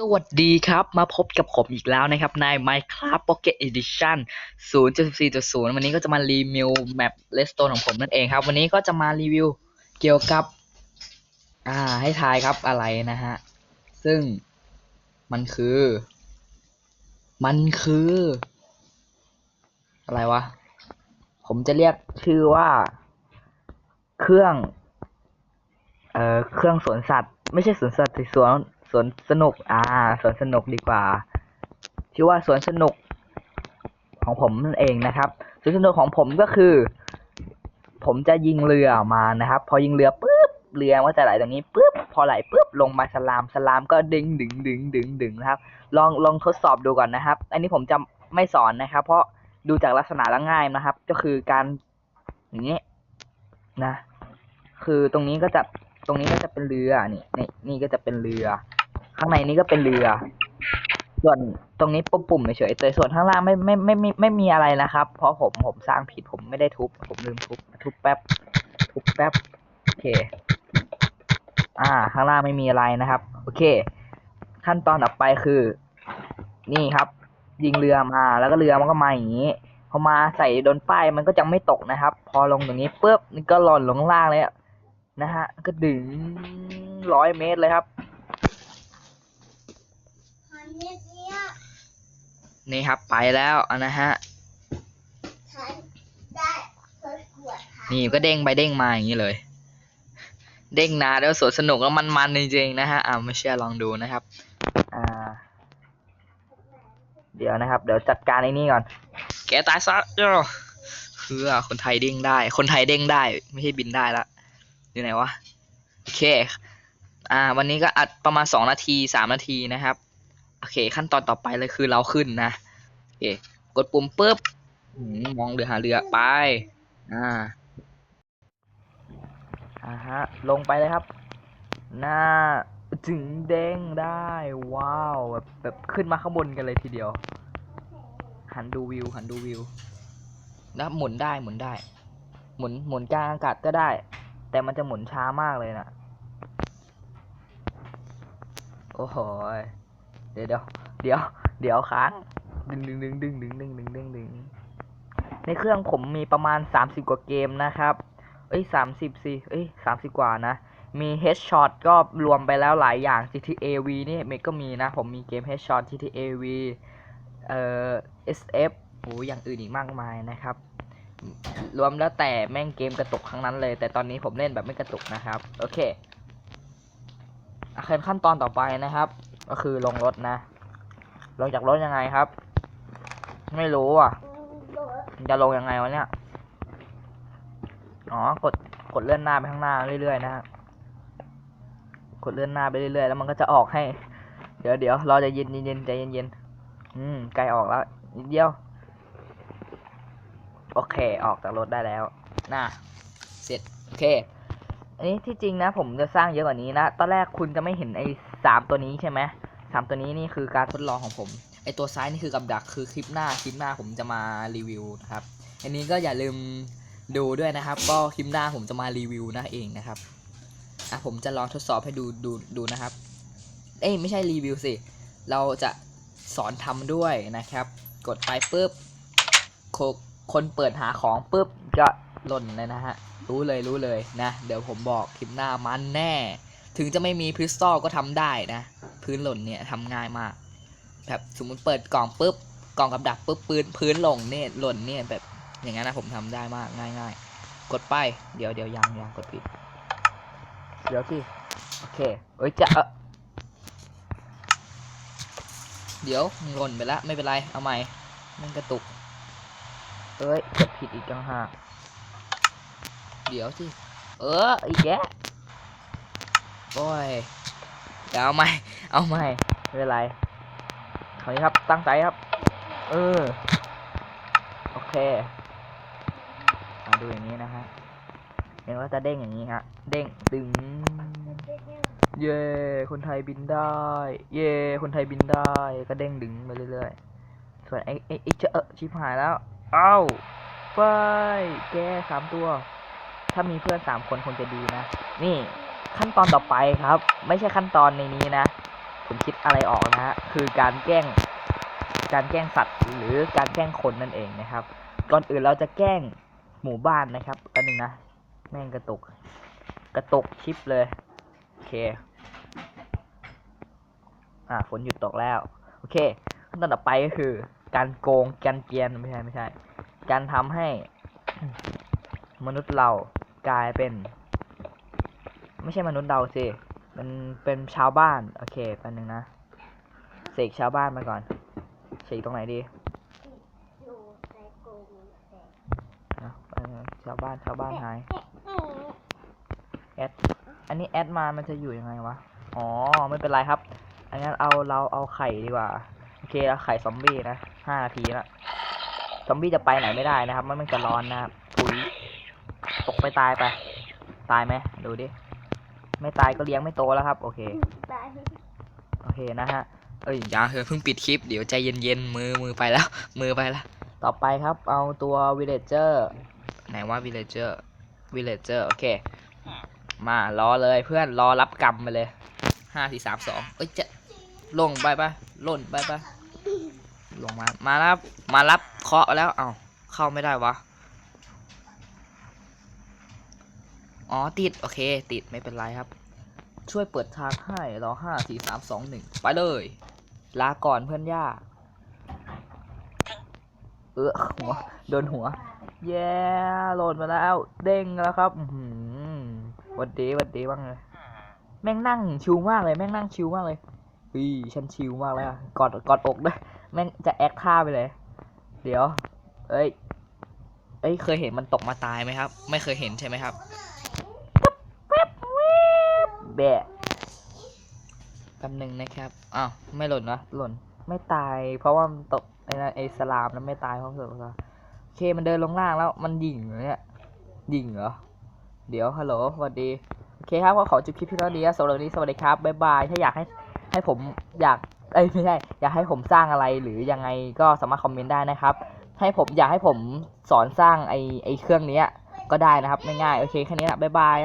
สวัสดีครับ มาพบกับผมอีกแล้วนะครับ ใน Minecraft Pocket Edition 0.14.0 วันนี้ก็จะมารีวิวแมป Redstone ของผมนั่นเองครับ วันนี้ก็จะมารีวิวเกี่ยวกับ อ่า ให้ทายครับอะไรนะฮะ ซึ่งมันคือ มันคือ อะไรวะ ผมจะเรียกชื่อว่า เครื่อง เอ่อ เครื่องสวนสัตว์ ไม่ใช่สวนสัตว์สิสวน สวนสนุก อ่า สวนสนุกดีกว่า ชื่อว่าสวนสนุกของผมนั่นเองนะครับสวนสนุกของผมก็คือ ผมจะยิงเรือออกมานะครับ พอยิงเรือปุ๊บ เรือมันก็จะไหลตรงนี้ปุ๊บ พอไหลปุ๊บ ลงมาสลาม สลามก็ดึงดึงดึงดึงดึงนะครับ ลองลองทดสอบดูก่อนนะครับ อันนี้ผมจะไม่สอนนะครับ เพราะดูจากลักษณะแล้วง่ายนะครับ ก็คือการอย่างนี้นะ คือตรงนี้ก็จะตรงนี้ก็จะเป็นเรือนี่นี่นี่ก็จะเป็นเรือ ข้างในนี้ก็เป็นเรือ ส่วนตรงนี้ปุ่มๆเฉยๆแต่ส่วนข้างล่างไม่ไม่ไม่ไม่ไม่มีอะไรนะครับ เพราะผมผมสร้างผิดผมไม่ได้ทุบ ผมลืมทุบทุบแป๊บ ทุบแป๊บ โอเค อ่า ข้างล่างไม่มีอะไรนะครับ โอเค ขั้นตอนต่อไปคือ นี่ครับ ยิงเรือมาแล้วก็เรือมันก็มาอย่างนี้พอมาใส่โดนป้ายมันก็จะไม่ตกนะครับ พอลงตรงนี้ปุ๊บนี่ก็หล่นลงล่างเลยนะฮะ ก็ดึงร้อยเมตรเลยครับ หันเนี่ยเนี่ย นี่ครับไปแล้วอะนะฮะฉันได้ประกวดค่ะนี่ก็เด้งไปเด้งมาอย่างนี้เลย เด้งนานแล้วสวนสนุกแล้วมันๆจริงๆนะฮะอ่าไม่เชื่อลองดูนะครับอ่าเดี๋ยวนะครับ เดี๋ยวจัดการไอ้นี่ก่อน แกตายซะเจ้าคือคนไทยเด้งได้ คนไทยเด้งได้ ไม่ใช่บินได้ละอยู่ไหนวะโอเค อ่า วันนี้ก็อัดประมาณสองนาทีสามนาทีนะครับ โอเค ขั้นตอนต่อไปเลยคือเราขึ้นนะโอเค กดปุ่มปุ๊บมองเรือหาเรือไป อ่าอ่าฮะ ลงไปเลยครับ หน้าถึงเด้งได้ ว้าว แบบแบบขึ้นมาข้างบนกันเลยทีเดียว หันดูวิว หันดูวิว แล้วหมุนได้หมุนได้ หมุนหมุนกลางอากาศก็ได้ แต่มันจะหมุนช้ามากเลยนะโอ้โห เดี๋ยวเดี๋ยวเดี๋ยวค้างดึงดึงดึงดึงดึงดึงดึงดึงดึงในเครื่องผมมีประมาณสามสิบกว่าเกมนะครับ เอ้ยสามสิบสิเอ้ยสามสิบกว่านะ มี Headshot ก็รวมไปแล้วหลายอย่าง GTA V นี่เมก็มีนะ ผมมีเกม Headshot GTA V เอ่อ SF โหอย่างอื่นอีกมากมายนะครับ รวมแล้วแต่แม่งเกมกระตุกครั้งนั้นเลย แต่ตอนนี้ผมเล่นแบบไม่กระตุกนะครับ โอเคอะขั้นตอนต่อไปนะครับ ก็คือลงรถนะ ลงจากรถยังไงครับ ไม่รู้อะ จะลงยังไงวะเนี่ย อ๋อ กด กดเลื่อนหน้าไปข้างหน้าเรื่อยๆนะฮะ กดเลื่อนหน้าไปเรื่อยๆ แล้วมันก็จะออกให้ เดี๋ยวเดี๋ยวเรอใจเย็นเย็นใจเย็นๆ อืมใกลออกแล้วนิดเดียว โอเค ออกจากรถได้แล้ว น่ะ เสร็จ โอเค อันนี้ที่จริงนะ ผมจะสร้างเยอะกว่านี้นะ ตอนแรกคุณจะไม่เห็นไอ้สามตัวนี้ใช่ไหมสามตัวนี้นี่คือการทดลองของผม ไอ้ตัวซ้ายนี่คือกับดักคือคลิปหน้าคลิปหน้าผมจะมารีวิวนะครับ อันนี้ก็อย่าลืมดูด้วยนะครับ ก็คลิปหน้าผมจะมารีวิวนะเองนะครับ อะผมจะลองทดสอบให้ดูดูดูนะครับ เอ้ยไม่ใช่รีวิวสิ เราจะสอนทำด้วยนะครับ กดไปปุ๊บคนเปิดหาของปุ๊บก็ หล่นเลยนะฮะ รู้เลยรู้เลยนะ เดี๋ยวผมบอกคลิปหน้ามันแน่ ถึงจะไม่มีพิสตัลก็ทำได้นะ พื้นหล่นเนี่ยทำง่ายมาก แบบสมมติเปิดกล่องปุ๊บ กล่องกับดักปุ๊บพื้นพื้นหลงเนี่ยหล่นเนี่ยแบบอย่างนั้นนะผมทำได้มากง่ายง่ายกดไป เดี๋ยวเดี๋ยวยังยังกดผิด เดี๋ยวสิโอเคเอ้ยจะเดี๋ยวหล่นไปแล้วไม่เป็นไร เอาใหม่มันกระตุก เอ้ยกดผิดอีกจังหาก เดี๋ยวสิ เออ อีกแกโอ้ยเดี๋ยวเอาใหม่ เอาใหม่ไม่เป็นไรคราวนี้ครับ ตั้งใจครับ เออ โอเคมาดูอย่างนี้นะฮะเห็นว่าจะเด้งอย่างนี้ฮะ เด้งดึง เย่คนไทยบินได้ เย่คนไทยบินได้ ก็เด้งดึงไปเรื่อยๆ ส่วนไอ้ไอ้ไอ้เจาเออชิบหายแล้ว เอ้า ไป แกสามตัว ถ้ามีเพื่อนสามคนคงจะดีนะ นี่ขั้นตอนต่อไปครับ ไม่ใช่ขั้นตอนในนี้นะ ผมคิดอะไรออกนะฮะคือการแกล้ง การแกล้งสัตว์หรือการแกล้งคนนั่นเองนะครับ ก่อนอื่นเราจะแกล้งหมู่บ้านนะครับอันหนึ่งนะ แม่งกระตุก กระตุกชิปเลยโอเค อ่าฝนหยุดตกแล้ว โอเค ขั้นตอนต่อไปก็คือ การโกงการเกียนไม่ใช่ไม่ใช่ การทำให้มนุษย์เรา กลายเป็น ไม่ใช่มนุษย์เราสิมันเป็นชาวบ้าน โอเคแป๊บนึงนะเสกชาวบ้านมาก่อนเสกตรงไหนดีชาวบ้านชาวบ้านหายแอดอันนี้แอดมามันจะอยู่ยังไงวะอ๋อไม่เป็นไรครับ อันนั้นเอาเราเอาไข่ดีกว่าโอเคเอาไข่ซอมบี้นะห้านาทีละซอมบี้จะไปไหนไม่ได้นะครับ มันมันจะร้อนนะครับ ตกไปตายไป ตายไหมดูดิ ไม่ตายก็เลี้ยงไม่โตแล้วครับ โอเค ตายโอเคนะฮะ เอ้ยอย่าเพิ่งปิดคลิป เดี๋ยวใจเย็นๆ มือมือไปแล้ว มือไปแล้ว ต่อไปครับ เอาตัว villager ไหนว่า villager villager โอเค มารอเลยเพื่อนรอรับกรรมไปเลยห้าสี่สามสองเอ้ยจะลงไปปะล่นไปปะลงมา มารับ มารับเคาะแล้ว เอ้าเข้าไม่ได้วะ อ๋อติด โอเค ติดไม่เป็นไรครับ ช่วยเปิดทางให้รอห้าสี่สามสองหนึ่งไปเลย ลาก่อนเพื่อนย่า เออหัว โดนหัว แย่โหลดมาแล้ว เด้งแล้วครับหือหวัดดีวัดดีบ้างเลยแม่งนั่งชิวมากเลยแม่งนั่งชิวมากเลยเฮ้ยฉันชิวมากเลยอะกอดกอดอกด้วยแม่งจะแอคท่าไปเลย เดี๋ยว เอ้ย เอ้ยเคยเห็นมันตกมาตายไหมครับ ไม่เคยเห็นใช่ไหมครับ แบะแป๊บหนึ่งนะครับ อ้าว ไม่หล่นวะหล่น ไม่ตาย เพราะว่ามันตกไอ้นั่นไอ้สลามนั้นไม่ตายเพราะเสือกโอเค มันเดินลงล่างแล้ว มันยิงเหรอเนี่ยยิงเหรอ เดี๋ยว ฮัลโหล สวัสดี โอเคครับ ก็ขอจบคลิปพียงเท่านี้นะสำหรับวันนี้ สวัสดีครับ บ๊ายบาย ถ้าอยากให้ให้ผมอยาก เอ้ย ไม่ใช่ อยากให้ผมสร้างอะไรหรือยังไงก็สามารถคอมเมนต์ได้นะครับ ให้ผมอยากให้ผมสอนสร้างไอ้ไอ้เครื่องเนี้ยก็ได้นะครับง่ายๆโอเค แค่นี้นะบ๊ายบาย